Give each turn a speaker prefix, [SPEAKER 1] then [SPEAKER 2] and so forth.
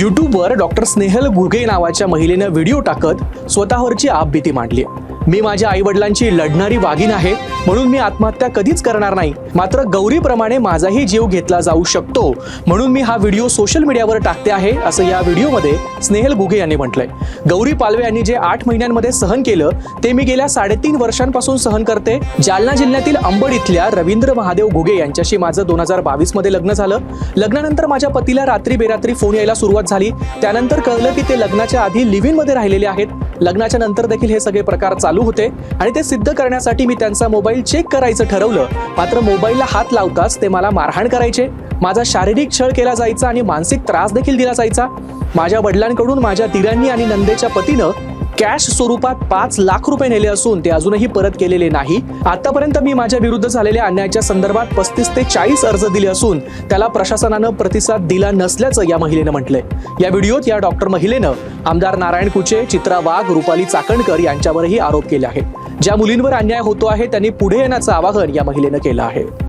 [SPEAKER 1] युट्यूबवर डॉक्टर स्नेहल घुगे नावाच्या महिलेनं व्हिडिओ टाकत स्वतःवरची आपबीती मांडली आहे. मी माझ्या आई वडिलांची लढणारी वाघीण आहे म्हणून मी आत्महत्या कधीच करणार नाही. मात्र गौरीप्रमाणे माझाही जीव घेतला जाऊ शकतो म्हणून मी हा व्हिडिओ सोशल मीडियावर टाकते आहे असं या व्हिडिओमध्ये स्नेहल गुगे यांनी म्हटलंय. गौरी पालवे यांनी जे आठ महिन्यांमध्ये सहन केलं ते मी गेल्या साडेतीन वर्षांपासून सहन करते. जालना जिल्ह्यातील अंबड इथल्या रवींद्र महादेव घुगे यांच्याशी माझं दोन हजार बावीसमध्ये लग्न झालं. लग्नानंतर माझ्या पतीला रात्री बेरात्री फोन यायला सुरुवात झाली. त्यानंतर कळलं की ते लग्नाच्या आधी लिव्हमध्ये राहिलेले आहेत. लग्नाच्या नंतर देखील हे सगळे प्रकार चालू होते आणि ते सिद्ध करण्यासाठी मी त्यांचा मोबाईल चेक करायचं ठरवलं. मात्र मोबाईलला हात लावताच ते मला मारहाण करायचे. माझा शारीरिक छळ केला जायचा आणि मानसिक त्रास देखील दिला जायचा. माझ्या वडिलांकडून माझ्या दिरांनी आणि नंदेच्या पतीनं कॅश स्वरूपात पाच लाख रुपये नेले असून ते अजूनही परत केलेले नाही. आतापर्यंत मी माझ्या विरुद्ध झालेल्या अन्यायाच्या संदर्भात पस्तीस ते चाळीस अर्ज दिले असून त्याला प्रशासनानं प्रतिसाद दिला नसल्याचं या महिलेनं म्हटलंय. या व्हिडिओत या डॉक्टर महिलेनं आमदार नारायण कुचे चित्रा वाघ रुपाली चाकणकर यांच्यावरही आरोप केले आहेत. ज्या मुलींवर अन्याय होतो आहे त्यांनी पुढे येण्याचं आवाहन या महिलेनं केलं आहे.